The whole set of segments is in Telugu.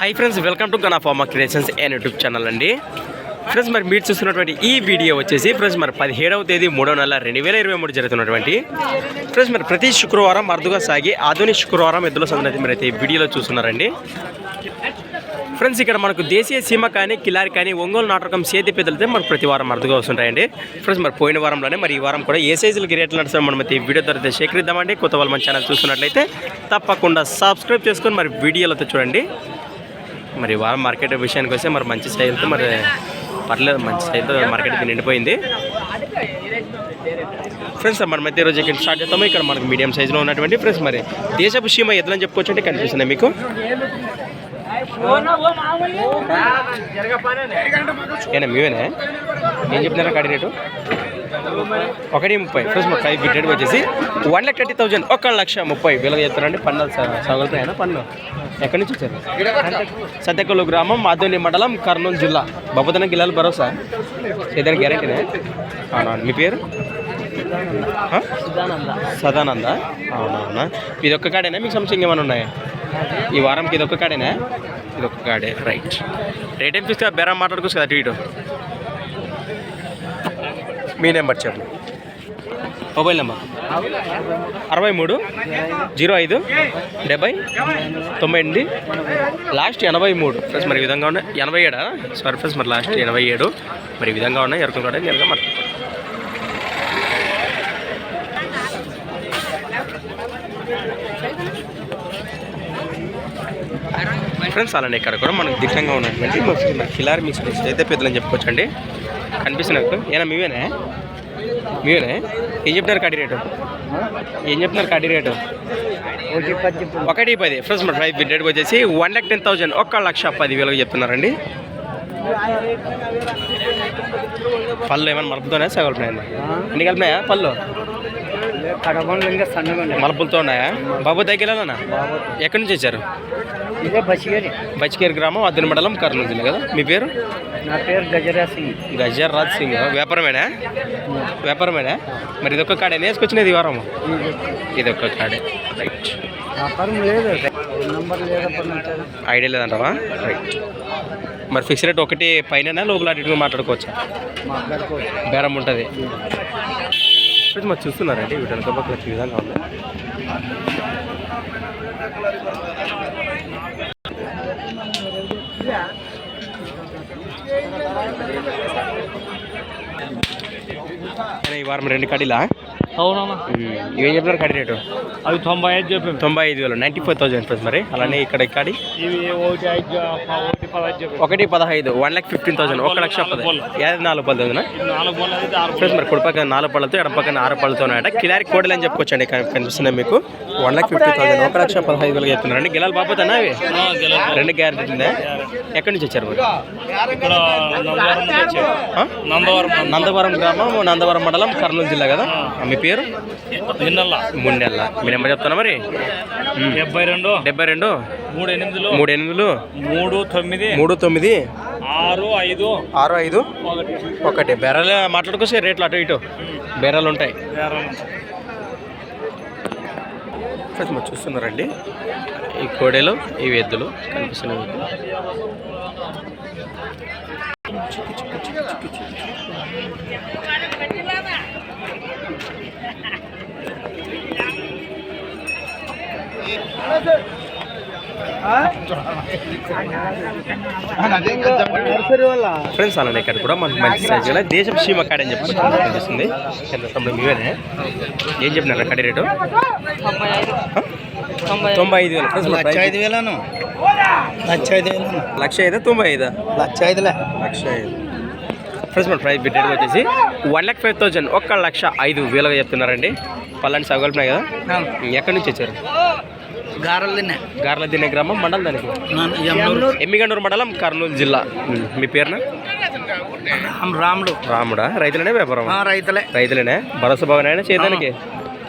Hi friends welcome to Gana farmer creations and YouTube channel అండి. ఫ్రెండ్స్ మరి మీరు చూస్తున్నటువంటి ఈ వీడియో వచ్చేసి ఫ్రెండ్స్ మరి పదిహేడవ తేదీ మూడో నెల రెండు వేల ఇరవై మూడు జరుగుతున్నటువంటి. ఫ్రెండ్స్ మరి ప్రతి శుక్రవారం అరుదుగా సాగి ఆధునిక శుక్రవారం ఎద్దుల సందర్భం మీరు అయితే ఈ వీడియోలో చూస్తున్నారండి. ఫ్రెండ్స్ ఇక్కడ మనకు దేశీయ సీమ కానీ కిలారి కానీ ఒంగోలు నాటకం సేతి పెద్దలతో మనకు ప్రతి వారం అరుదుగా వస్తుంటాయండి. ఫ్రెండ్స్ మరి పోయిన వారంలోనే మరి ఈ వారం కూడా ఏ సైజులకి రేట్లు నడుస్తాం మనం అయితే ఈ వీడియో తర్వాత సేకరిద్దామండి. కొత్త వాళ్ళు మన ఛానల్ చూస్తున్నట్లయితే తప్పకుండా సబ్స్క్రైబ్ చేసుకొని మరి వీడియోలతో చూడండి. మరి వారం మార్కెట్ విషయానికి వస్తే మరి మంచి సైజులతో మరి పర్లేదు మంచి సైజుతో మార్కెట్ నిండిపోయింది. ఫ్రెండ్స్ మనం అయితే ఈరోజు ఇక్కడ స్టార్ట్ చేస్తాము ఇక్కడ మనకు మీడియం సైజులో ఉన్నటువంటి ఫ్రెండ్స్ మరి దేశపు సీమ ఎట్లని చెప్పుకోవచ్చు అంటే కనిపిస్తుంది మీకు. ఏనా మీవేనా? ఏం చెప్తున్నారా కడి రేటు? ఒకటి ముప్పై. ఫ్రెండ్స్ మా ఫైవ్ రేట్ వచ్చేసి వన్ ల్యాక్ థర్టీ థౌజండ్ ఒక లక్ష ముప్పై. వేలకు చెప్తారండి పన్ను సగలుతాయనా పన్ను ఎక్కడి నుంచి వచ్చారు? సత్యకొల్లు గ్రామం మాధవని మండలం కర్నూలు జిల్లా. బొబ్బతనం గిల్లాలు భరోసా ఏదైనా గ్యారంటీనే అవునవును మీ పేరు? సదానంద? అవునవునా? ఇది ఒక్క కాడేనా? మీకు సంశయం ఏమైనా ఉన్నాయా? ఈ వారంకి ఇది ఒక్క కాడేనా? ఇది ఒక్క కాడే రైట్. రేట్ ఏం చూస్తే బేరం మాట్లాడుకోవచ్చు కదా అటు మీ నెంబర్ చెప్పండి. Mobile number? అరవై మూడు జీరో ఐదు డెబ్బై తొంభై ఎనిమిది. లాస్ట్ ఎనభై మూడు ఫ్రెండ్స్ మరి విధంగా ఉన్నాయి. ఎనభై ఏడా? సారీ ఫ్రెండ్స్ మరి లాస్ట్ ఎనభై ఏడు. మరి విధంగా ఉన్నాయి ఎరుకలు కూడా నేరుగా మరి ఫ్రెండ్స్ అలానే ఇక్కడ కూడా మనకు దిట్టంగా ఉన్నటువంటి కిలారి మిక్స్ అయితే పెద్దలని చెప్పుకోవచ్చు అండి కనిపిస్తున్నారు ఏనా మీవేనా? మీవేనా? ఏం చెప్తున్నారు కడి రేటు? ఏం చెప్తున్నారు కడి రేటు? ఒకటి పది. ఫ్రెండ్స్ మరి ప్రైస్ రేట్ వచ్చేసి వన్ ల్యాక్ టెన్ థౌసండ్. ఒక్క లక్ష పది వేలకు చెప్తున్నారండి. పళ్ళు ఏమైనా మలుపుతోనే సగలుపున్నాయండి ఎన్ని కలిపినాయా పళ్ళు? మలుపులతో ఉన్నాయా? బాబు దగ్గరనా ఎక్కడి నుంచి వచ్చారు? ఇదే గ్రామం అద్దెన మండలం కర్నూలు జిల్లా కదా? మీ పేరు? నా పేరు గజరా సింగ్. గజర్ రాజ్ సింగ్. వ్యాపారమేనా? వ్యాపారమేనా? మరి ఇదొక్క కాడే వేసుకొచ్చినది ఈ వారం ఇదొక్క కాడే. రైట్ వ్యాపారం లేదు. నంబర్ ఐడియా లేదంటావా? రైట్ మరి ఫిక్స్ రేట్ ఒకటి పైన లోపల అటు మాట్లాడుకోవచ్చా? మాట్లాడుకోవచ్చు. బేరం ఉంటుంది. మరి చూస్తున్నారండి వీటి ఈ విధంగా ఉంది. ఈ వారం రెండు కడీలా అవునమ్మా ఇవేం చెప్తున్నారు కడి రేటు? అవి తొంభై ఐదు చెప్పాము. తొంభై ఐదు వేలు. నైంటీ ఫైవ్ థౌసండ్ ప్లస్ మరి. అలానే ఇక్కడ కడి ఇవి ఒకటి పదహైదు వన్ ల్యాక్ ఫిఫ్టీన్ థౌసండ్ ఒక లక్ష పది. యాభై నాలుగు అయితే ఆరు ఫ్రెండ్స్ మరి కుడి పక్కన నాలుగు పళ్ళతో ఎడం పక్కన ఆరు పళ్ళతో ఉన్నాయట. కిలారి కోడలు అని చెప్పుకోవచ్చండి కని- కనిపిస్తున్నాయి మీకు. వన్ లాక్ ఫిఫ్టీ థౌసండ్ ఒక లక్ష పదహైదు వేలు చెప్తున్నారండి గిలాలు బాబోతానా అవి? రెండు గ్యారెంటీ ఉందా? ఎక్కడి నుంచి వచ్చారు మరి? ఇక్కడ నందవరం? నందవరం. గ్రామం నందవరం మండలం కర్నూలు జిల్లా కదా? మీ పేరు? ముండెల్ల. మీ నెంబర్ చెప్తానా మరి. డెబ్బై రెండు. డెబ్బై రెండు? మూడు ఎనిమిదిలో. మూడు ఎనిమిదిలు? మూడు తొమ్మిది. మూడు తొమ్మిది? ఆరు ఐదు. ఆరు ఐదు? ఒకటి. బెర్రలు మాట్లాడుకోసే రేట్లు అటు ఇటు. బెర్రలు ఉంటాయి. చూస్తున్నారండి. ఈ కోడెలు ఈ ఎద్దులు కనిపిస్తున్నాయి ఫ్రెండ్స్ అలానే ఇక్కడ కూడా మనకు మంచి సైజు గల దేశం సీమ కాడ అని చెప్పి కనిపిస్తుంది. ఎంత తమ్ముడు మీవేనే ఏం చెప్పినారు కడి రేటు? తొంభై ఐదు. వేలు. ఫ్రెండ్స్ లక్ష ఐదు. వేలను లక్ష ఐదు వేలను లక్ష ఐదు తొంభై ఐదా? లక్ష ఐదులే. లక్ష ఐదు. ఫ్రెండ్స్ మన ప్రైస్ బిడ్డ వచ్చేసి వన్ ల్యాక్ ఫైవ్ థౌజండ్ ఒక్క లక్ష ఐదు వేలుగా చెప్తున్నారండి. పల్లని సగలుపున్నాయి కదా. ఎక్కడి నుంచి వచ్చారు? గారెలు తిన్నా. గార్ల దినే గ్రామం మండలం దానికి? ఎమ్మిగండూరు మండలం కర్నూలు జిల్లా. మీ పేరున? రాముడు. రాముడా? రైతులనే వ్యాపారం? రైతులే. రైతులేనే? భరోసా భవన్ చేదానికి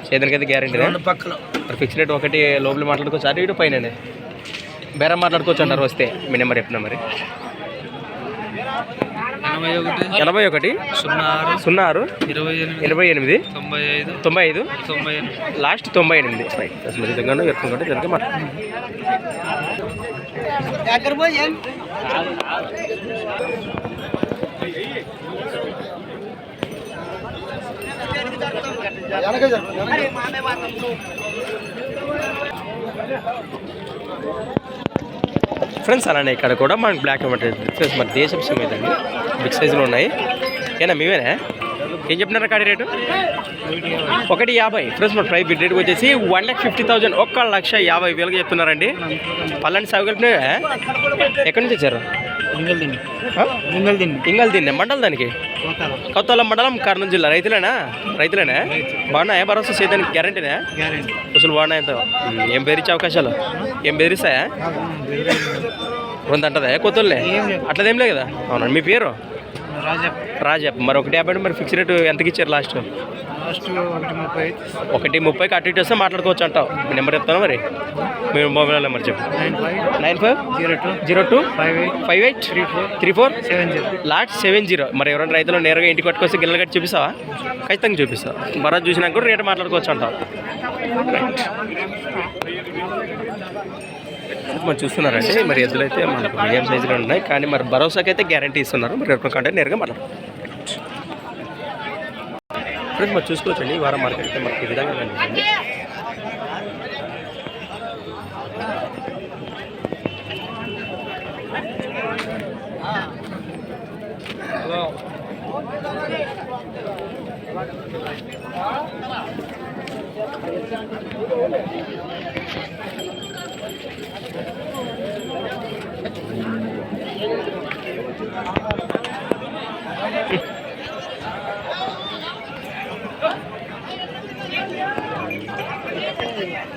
చేదానికి అయితే గ్యారంటీ మరి ఫిక్స్ రేట్ ఒకటి లోపల మాట్లాడుకోవచ్చు అటు ఇటు పైన బేరం మాట్లాడుకోవచ్చు అంటారు వస్తే మీ నెంబర్ చెప్పిన మరి. ఎనభై ఒకటి సున్నా ఆరు ఇరవై ఎనిమిది ఎనభై ఎనిమిది తొంభై ఐదు తొంభై ఐదు తొంభై ఎనిమిది. లాస్ట్ తొంభై ఎనిమిది. జరగ మాట ఫ్రెండ్స్ అలానే ఇక్కడ కూడా మనకి బ్లాక్ అండ్ వైట్ ఫ్రెండ్స్ మరి దేశం సిమ్ అండి బిగ్ సైజులో ఉన్నాయి. ఏనా మీవేనా? ఏం చెప్తున్నారు కాడి రేటు? ఒకటి యాభై. ఫ్రెండ్స్ మన ప్రైస్ బిడ్ రేట్ వచ్చేసి వన్ ల్యాక్ ఫిఫ్టీ థౌసండ్ ఒక్క లక్ష యాభై వేలుగా చెప్తున్నారండి. పల్లని సాగుగలిపిన ఎక్కడి నుంచి వచ్చారు? ఇంగల్ దీన్ని. మండలం దానికి? కొత్తల. మండలం కర్నూలు జిల్లా. రైతులేనా? రైతులేనా? బాగున్నాయా? భరోసా చేయడానికి గ్యారంటీనా? గ్యారెంటీ. అసలు బాగున్నాయంతో ఏం బెదిరించే అవకాశాలు? ఏం బెదిరిస్తాయా రొంత అంటదా? కొత్తలే అట్లదేం లేదు కదా? అవునా? మీ పేరు? రాజా రాజా మరి ఒకటి యాభై మరి ఫిక్స్ రేటు ఎంతకి ఇచ్చారు లాస్ట్ లాస్ట్ ఒకటి ముప్పై ఒకటి ముప్పైకి అటు ఇటు వస్తే మాట్లాడుకోవచ్చు అంటావు. మీ నెంబర్ చెప్తాను మరి? మీ మొబైల్ నెంబర్ చెప్పు. Nine five nine five zero two zero two five eight five eight three four three four seven zero. Last seven zero. మరి ఎవరైనా రైతులు నేరుగా ఇంటికి పట్టుకొస్తే గిన్నెలు కట్టి చూపిస్తావా? ఖచ్చితంగా చూపిస్తావు. భరోసా చూసినాక కూడా రేటు మాట్లాడుకోవచ్చు అంటావు. మనం చూస్తున్నారండి మరి ఎద్దులు అయితే మనకు మీడియం సైజులో ఉన్నాయి. కానీ మరి భరోసాకి అయితే గ్యారంటీ ఇస్తున్నారు. మరి ఎప్పుడు కంటే నేరుగా మాట్లాడు ఫ్రెండ్స్ మరి చూసుకోవచ్చండి వారం మార్కెట్ అయితే మనకి ఈ విధంగా కనిపిస్తుంది Thank you.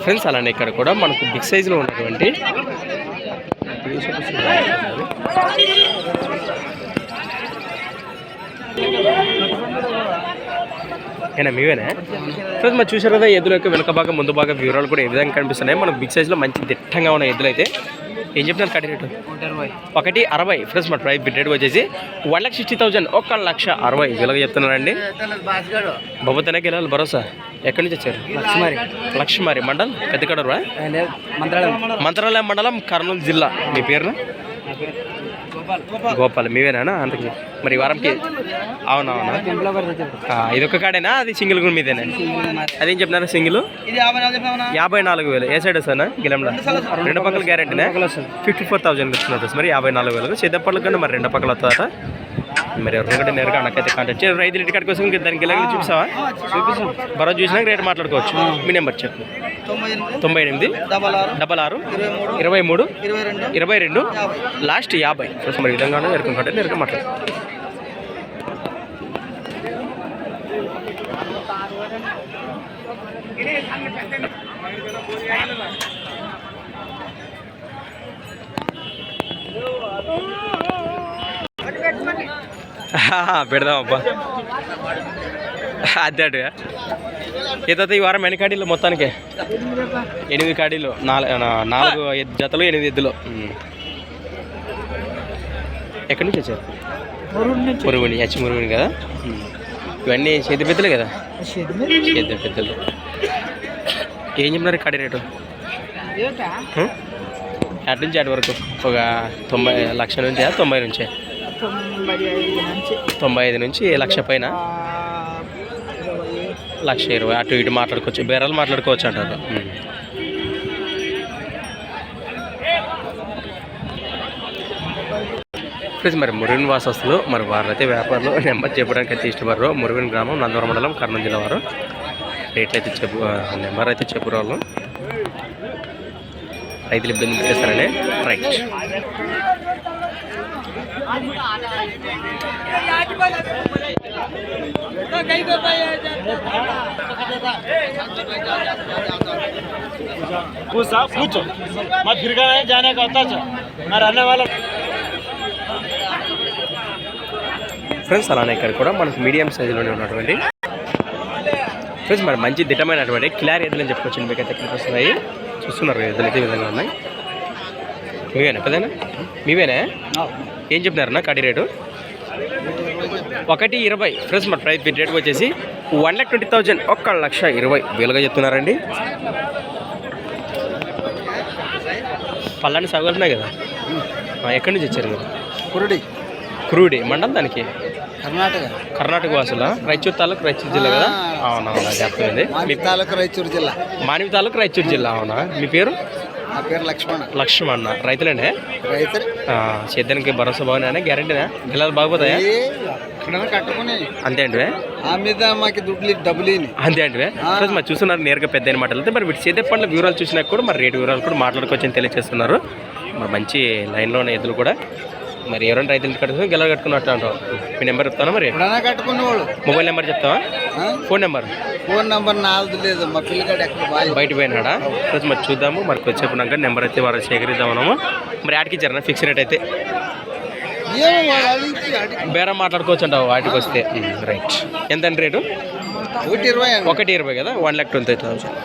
ఫ్రెండ్స్ అలానే ఇక్కడ కూడా మనకు బిగ్ సైజులో ఉన్నటువంటి ఏనా మీవేనా? ఫ్రెండ్స్ మరి చూసారు కదా ఎద్దుల యొక్క వెనుక భాగం ముందు భాగం వివరాలు కూడా ఏ విధంగా కనిపిస్తున్నాయి? మనకు బిగ్ సైజులో మంచి దిట్టంగా ఉన్న ఎద్దులు అయితే ఏం చెప్తున్నారు కడి రేటు? ఒకటి అరవై. ఫ్రెండ్స్ మన ప్రైస్ బిడ్ రేట్ వచ్చేసి వన్ లక్ష సిక్స్టీ థౌసండ్ ఒక లక్ష అరవై. వేలుగా చెప్తున్నారండి. బొబ్బతనే గెలాలి భరోసా. ఎక్కడి నుంచి వచ్చారు? లక్ష్మరి. లక్ష్మారి మండల్? పెద్దకడరా? మంత్రాలయం. మంత్రాలయం మండలం కర్నూలు జిల్లా. మీ పేరున? గోపాల్. మీవేనా అంతకి మరి ఈ వారంకి? అవునవునా? ఇదొక కాడేనా? అది సింగిల్ కూడా మీదేనా? అదేం చెప్తున్నారు సింగిల్? ఇది యాభై నాలుగు వేలు. ఏ సైడ్ వస్తానా? గిలంలో? రెండు పక్కల గ్యారెంటీనా ఫిఫ్టీ ఫోర్ థౌసండ్ ఇస్తున్నారు మరి యాభై నాలుగు వేలు సిద్ధపట్ల కన్నా మరి రెండు పక్కల వస్తుందట? మరి ఎవరికంటే నేరుగా అన్నకైతే కాంటాక్ట్ చేయండి రైతులు ఇంటికాడికి కోసం ఇంకా దానికి గిలాగా చూపిస్తావా? చూపిస్తాం భరోసా చూసినాక రేట్ మాట్లాడుకోవచ్చు. మీ నెంబర్ చెప్పు. తొంభై ఎనిమిది డబల్ ఆరు ఇరవై మూడు ఇరవై రెండు లాస్ట్ యాభై. సో మరి ఈ విధంగానే ఎరుకుంటే నేరుగా మాట్లాడు. పెడదాం అబ్బా. అదే అటు ఏ తాత ఈ వారం ఎన్ని కాడీలు మొత్తానికి? ఎనిమిది కాడీలు నాలుగు నాలుగు జతలు ఎనిమిది ఎద్దులు. ఎక్కడి నుంచి వచ్చారు? మురుగుని హెచ్ మురుగుని కదా. ఇవన్నీ చేతి పెద్దలే కదా? చేతి పెద్దలు. ఏం చెప్పినారు కాడి రేటు? అటు నుంచి అటు వరకు ఒక తొంభై లక్ష నుంచి? తొంభై నుంచి? తొంభై ఐదు నుంచి. లక్ష పైన? లక్ష ఇరవై. అటు ఇటు మాట్లాడుకోవచ్చు. బేరాలు మాట్లాడుకోవచ్చు అంటారు. ఫ్రెండ్స్ మరి మురుగన్ వాసస్తులు మరి వారైతే వ్యాపారులు నెంబర్ చెప్పడానికి అయితే ఇష్టపడరు. మురుగన్ గ్రామం నందవరం మండలం కర్నూలు జిల్లా వారు. రేట్లు అయితే చెప్పు నెంబర్ అయితే చెప్పు వాళ్ళు రైతులు ఇబ్బంది పెట్టేస్తారని. రైట్. पूछ साहब पूछो मैं फिर का नहीं जाने का होता था मैं रहने वाला ఫ్రెండ్స్ అలానే ఇక్కడ కూడా మనకు మీడియం సైజులోనే ఉన్నటువంటి ఫ్రెండ్స్ మరి మంచి దిట్టమైనటువంటి క్లియర్ ఎద్దులు అని చెప్పుకోవచ్చు మీకు అయితే ఎక్కడికి వస్తున్నాయి చూస్తున్నారు కదా, ఎద్దులు అయితే ఈ విధంగా ఉన్నాయి మీవేనా పెద్దనా? మీవేనా? ఏం చెప్తున్నారన్నా కడి రేటు? ఒకటి ఇరవై. ఫ్రెండ్స్ మన ప్రైస్ రేట్ వచ్చేసి వన్ ల్యాక్ ట్వంటీ థౌజండ్. ఒక్క లక్ష ఇరవై వేలుగా చెప్తున్నారండి. పల్లాని సగలున్నాయి కదా? ఎక్కడి నుంచి వచ్చారు మీరు? కురుడి. క్రూడి మండలం దానికి? కర్ణాటక. కర్ణాటక వాసుల? రాయచూర్ తాలూకు రాయచూర్ జిల్లా కదా? అవునవునా చెప్తుంది మీ తాలూకు రాయచూరు జిల్లా. మానవి తాలూకు రాయచూర్ జిల్లా అవునా? మీ పేరు? నా పేరు లక్ష్మణ. లక్ష్మణ. రైతులేనే? రైతు. సేద్యానికి భరోసా బాగున్నాయనే గ్యారంటీనా? పిల్లలు బాగుపోతాయా? అంతే అంటే ఆ మీద మాకు దుడ్లు డబ్బులు అంతే అంటే ఫ్రెండ్స్ మరి చూస్తున్నారు నేరుగా పెద్ద అయిన మాటలు మరి వీటి సేద్య పండ్ల వివరాలు చూసినా కూడా మరి రేటు వివరాలు కూడా మాట్లాడుకోవచ్చని తెలియజేస్తున్నారు. మరి మంచి లైన్లో ఉన్న ఎద్దులు కూడా. మరి ఎవరైనా రైతులు కట్టుకుని గెలవ కట్టుకున్నట్టు అంటారు మీ నెంబర్ చెప్తానా మరి? మొబైల్ నెంబర్ చెప్తావా? Phone number? ఫోన్ నంబర్ నాది లేదు. మా పిల్లగాడు ఎక్కడ బయట పోయినాడా? ఫ్రెండ్స్ మరి చూద్దాము. మరి వచ్చేపునాక నెంబర్ అయితే వారు సేకరిద్దాం మనము మరి ఆడికి ఇచ్చారనా? ఫిక్స్ రేట్ అయితే? బేరం మాట్లాడుకోవచ్చు అంటావు వాటికి వస్తే? రైట్. ఎంత రేటు? ఒకటి ఇరవై అండి. ఒకటి ఇరవై కదా? One lakh twenty thousand.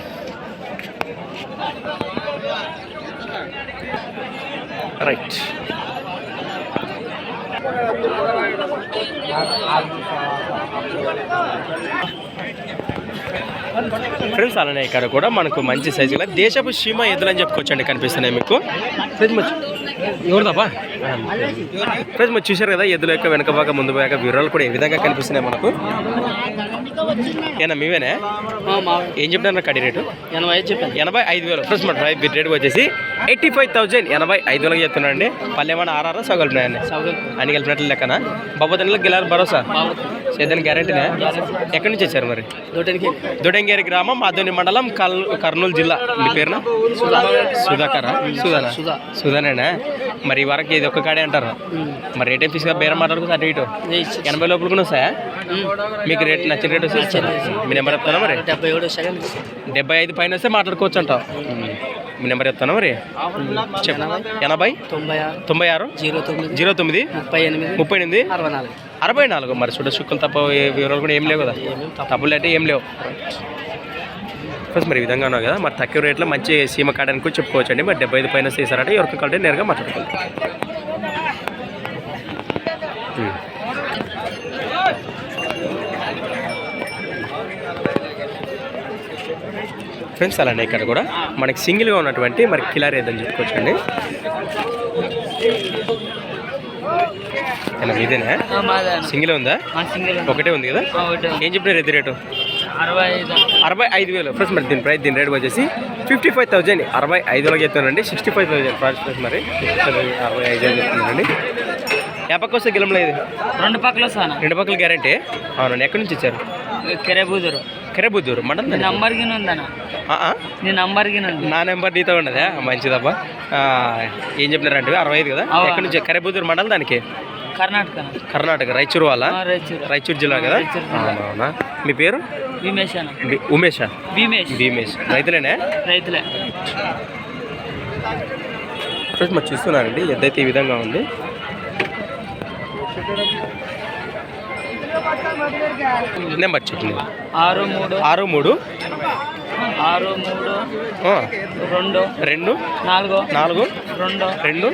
Right. Friends అలానే ఇక్కడ కూడా మనకు మంచి సైజు కదా దేశపు సీమ ఎదులని చెప్పుకోవచ్చండి కనిపిస్తున్నాయి మీకు. ఫ్రెండ్స్ ఫ్రెండ్స్ మరి చూశారు కదా ఎద్దుల యొక్క వెనక భాగం ముందు భాగం వివరాలు కూడా ఏ విధంగా కనిపిస్తున్నాయి మనకు? ఏనా మీవేనే? ఏం చెప్తున్నారు కడి రేటు? ఎనభై ఐదు చెప్పాను. ఎనభై ఐదు వేలు. మన డ్రైవ్ రేట్ వచ్చేసి ఎయిటీ ఫైవ్ థౌజండ్ ఎనభై ఐదు వేలకు చెప్తున్నాండి పల్లె ఏమైనా ఆరారా సగలున్నాయండి అన్ని కలిపినట్లు లెక్కన? బాబోతనలో గెలాలి భరోసా? సేద్యానికి గ్యారంటీనే ఎక్కడి నుంచి వచ్చారు మరి? దొడంగేరి గ్రామం మాధుని మండలం కల్ కర్నూలు జిల్లా. మీ పేరున? సుధాకర? సుధానా? సుధానేనా? మరి వరకు ఇది ఒక్క కాడే అంటారు. మరి రేట్ ఏం ఫీజుగా బేరం మాట్లాడుకో అటు ఇటు. ఎనభై లోపల కూడా వస్తాయా? మీకు రేట్ నచ్చిన రేట్ వస్తే మీ నెంబర్ చెప్తానా మరి? డెబ్బై ఏడు సెకండ్ డెబ్బై ఐదు పైన వస్తే మాట్లాడుకోవచ్చు అంటావు. మీ నెంబర్ చెప్తాను మరి? చెప్పు. ఎనభై? తొంభై ఆరు? తొంభై ఆరు జీరో తొమ్మిది? జీరో తొమ్మిది ముప్పై ఎనిమిది? ముప్పై ఎనిమిది అరవై నాలుగు. అరవై నాలుగు మరి చూడ చుక్కలు తప్ప వివరాలు కూడా ఏం లేవు కదా. తప్పులు అంటే ఏం లేవు. ఫ్రెండ్స్ మరి విధంగా ఉన్నావు కదా. మరి తక్కువ రేట్లో మంచి సీమ కాడానికి కూడా చెప్పుకోవచ్చు అండి మరి డెబ్బై ఐదు పైన చేశారంటే ఎవరికి కంటే నేరుగా మాట్లాడుకోవాలి ఉమ్. ఫ్రెండ్స్ అలానే ఇక్కడ కూడా మనకి సింగిల్గా ఉన్నటువంటి మరి కిలార్ ఏదని చెప్పుకోవచ్చు అండి ఏనా మీదేనా? సింగిల్ ఉందా? సింగిల్ ఒకటే ఉంది కదా? ఏం చెప్పినారు ఎది రేటు? అరవై ఐదు. అరవై ఐదు వేలు. ఫ్రెండ్స్ మరి దీని ప్రైస్ దీని రేట్ వచ్చేసి ఫిఫ్టీ ఫైవ్ థౌజండ్ అరవై ఐదు వేలకు చెప్తానండి sixty five thousand price price మరి. అరవై ఐదు వేలు చెప్తున్నానండి. ఏ పక్క వస్తే గిలం లేదు రెండు పక్కల రెండు పక్కల గ్యారంటీ అవునండి. ఎక్కడి నుంచి ఇచ్చారు? కెరెబూదురు. కరేబుద్దూరు మండలం నీ నంబర్ గిన ఉందన్న. నీ నంబర్ గిన ఉంది. నా నెంబర్ నీతో ఉండదా మంచిదబ్బా. ఏం చెప్పినారంటే అరవై ఐదు కదా. ఎక్కడి నుంచి? కరేబుద్దూరు మండలం దానికి? కర్ణాటక కర్ణాటక రాయచూరు వాళ్ళ? రైచూరు రాయచూరు. జిల్లా కదా. అవునా? మీ పేరు? బి- ఉమేషా భీమేష్ భీమేష్ రైతులేనే? రైతులే. ఫ్రెండ్స్ మరి చూస్తున్నారండి ఎద్దైతే ఈ విధంగా ఉంది. నెంబర్ చెప్పండి. ఆరు మూడు. ఆరు మూడు. ఆరు మూడు రెండు రెండు నాలుగు నాలుగు రెండు రెండు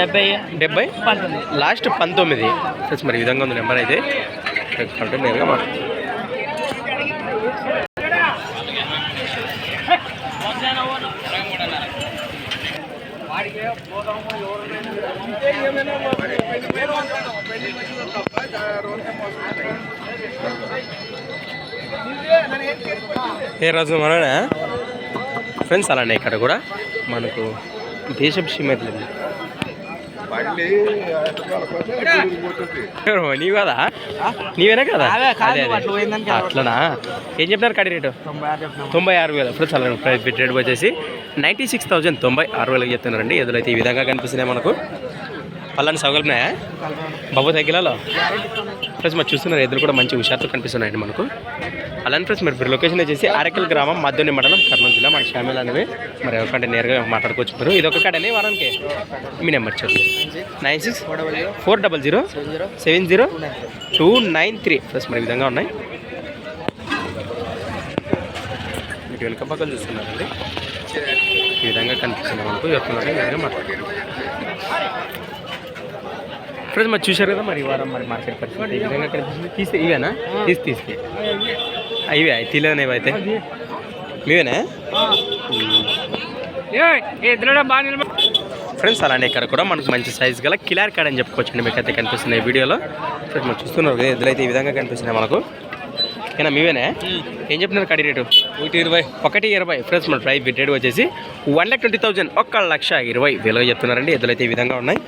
డెబ్బై డెబ్బై పంతొమ్మిది. లాస్ట్ పంతొమ్మిది. ఫ్రెండ్స్ మరి ఈ విధంగా ఉంది నెంబర్ అయితే. నేరుగా మాట్లాడు. ఏ రోజు మననే ఫ్రెండ్స్ అలానే ఇక్కడ కూడా మనకు దేశపు సీమైతులు? నీవు కదా? నీవేనా కదా? అట్లనా? ఏం చెప్తున్నారు కడి రేటు? తొంభై ఆరు వేలు. ప్రైస్ బిట్ రేట్ వచ్చేసి నైంటీ సిక్స్ థౌజండ్ తొంభై ఆరు వేలకు చెప్తున్నారండి. ఎదురైతే ఈ విధంగా కనిపిస్తున్నాయి మనకు. పల్లని సౌకర్యనాయా బాబు తగ్గిలాలో? ఫ్రెండ్స్ మరి చూస్తున్నారు ఎదురు కూడా మంచి హుషారుతో కనిపిస్తున్నాయండి మనకు. అలానే ఫ్రెండ్స్ మరి లొకేషన్ వచ్చేసి అరకల్ గ్రామం మధ్యని మండలం కర్నూలు జిల్లా మన ఫ్యామిలీ అనేవి. మరి ఎవరికంటే నేరుగా మాట్లాడుకోవచ్చు మీరు ఇది ఒక కాడనే వారానికి? మీ నెంబర్ చూడండి nine six four double zero seven zero two nine three. Plus మరి ఈ విధంగా ఉన్నాయి. మీకు వెనుక పక్కన చూస్తున్నారండి. ఈ విధంగా కనిపిస్తుంది మనకు ఎవరికన్నా మాట్లాడుతున్నాం ఫ్రెండ్స్ మరి చూశారు కదా మరి వారం మరి మార్కెట్ పరిస్థితి? ఈ విధంగా కనిపిస్తుంది తీస్తే ఇవేనా? తీసి తీస్తే ఇవే అవి తీలేనివి అయితే. మీవేనా? ఫ్రెండ్స్ అలానే ఇక్కడ కూడా మనకు మంచి సైజ్ గల కిలార్ కార్డ్ అని చెప్పుకోవచ్చండి. మీకు అయితే కనిపిస్తుంది ఈ వీడియోలో. ఫ్రెండ్స్ మనం చూస్తున్నారు కదా ఎద్దులైతే ఈ విధంగా కనిపిస్తున్నాయి మనకు. ఏనా మీవేనా? ఏం చెప్తున్నారు కడి రేటు? ఒకటి ఇరవై. ఒకటి ఇరవై. ఫ్రెండ్స్ మన ప్రైస్ రేట్ వచ్చేసి వన్ ల్యాక్ ట్వంటీ థౌసండ్ ఒక్క లక్ష ఇరవై వేలుగా చెప్తున్నారండి. ఎద్దులైతే ఈ విధంగా ఉన్నాయి.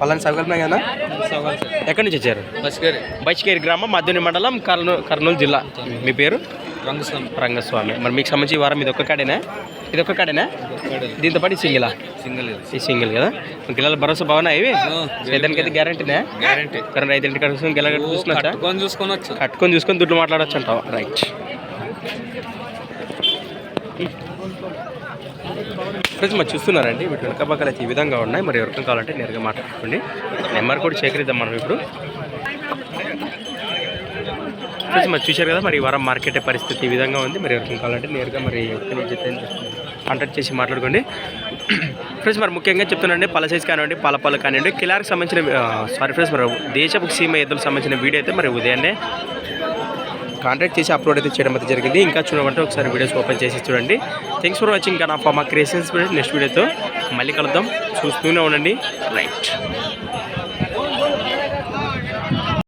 పలాని కదా? ఎక్కడి నుంచి వచ్చారు? బస్కరి. బైచ్కేరి గ్రామం మద్దెని మండలం కర్నూలు కర్నూలు జిల్లా. మీ పేరు? రంగస్వామి. రంగస్వామి. మరి మీకు సంబంధించి ఈ వారం ఇది ఒక్క కాడేనా? ఇది ఒక్క కాడేనా? దీంతో పాటు సింగిలా సింగిల్ ఈ సింగిల్ కదా? పిల్లల భరోసా బాగున్నాయి ఇవి? ఏదానికైతే గ్యారంటీనా? గ్యారంటీ. కానీ రైతు ఇంటికి కోసం గెల చూసుకున్నా కట్టుకొని చూసుకోవచ్చు? కట్టుకొని చూసుకొని దుడ్డు మాట్లాడచ్చు అంటావు? రైట్. ఫ్రెండ్స్ మరి చూస్తున్నారండి వీటి వెనక పక్కల ఈ విధంగా ఉన్నాయి. మరి ఎవరికం కావాలంటే నేరుగా మాట్లాడుకోండి. నెంబర్ కూడా సేకరిద్దాం మనం ఇప్పుడు. ఫ్రెండ్స్ మరి చూశారు కదా మరి ఈ వారం మార్కెట్ పరిస్థితి ఈ విధంగా ఉంది. మరి ఎవరికం కావాలంటే నేరుగా మరి కాంటాక్ట్ చేసి మాట్లాడుకోండి. ఫ్రెండ్స్ మరి ముఖ్యంగా చెప్తున్నాండి పల సైజ్ కానివ్వండి పాల పళ్ళు కానివ్వండి కిలార్కి సంబంధించిన సారీ ఫ్రెండ్స్ మరి దేశపు సీమ ఎద్దులకు సంబంధించిన వీడియో అయితే మరి ఉదయాన్నే కాంటాక్ట్ చేసి అప్లోడ్ అయితే చేయడం అయితే జరిగింది. ఇంకా చూడమంటే ఒకసారి వీడియోస్ ఓపెన్ చేసి చూడండి. థ్యాంక్స్ ఫర్ వాచింగ్ ఇంకా మా క్రియేషన్స్ నెక్స్ట్ వీడియోతో మళ్ళీ కలుద్దాం. చూస్తూనే ఉండండి. రైట్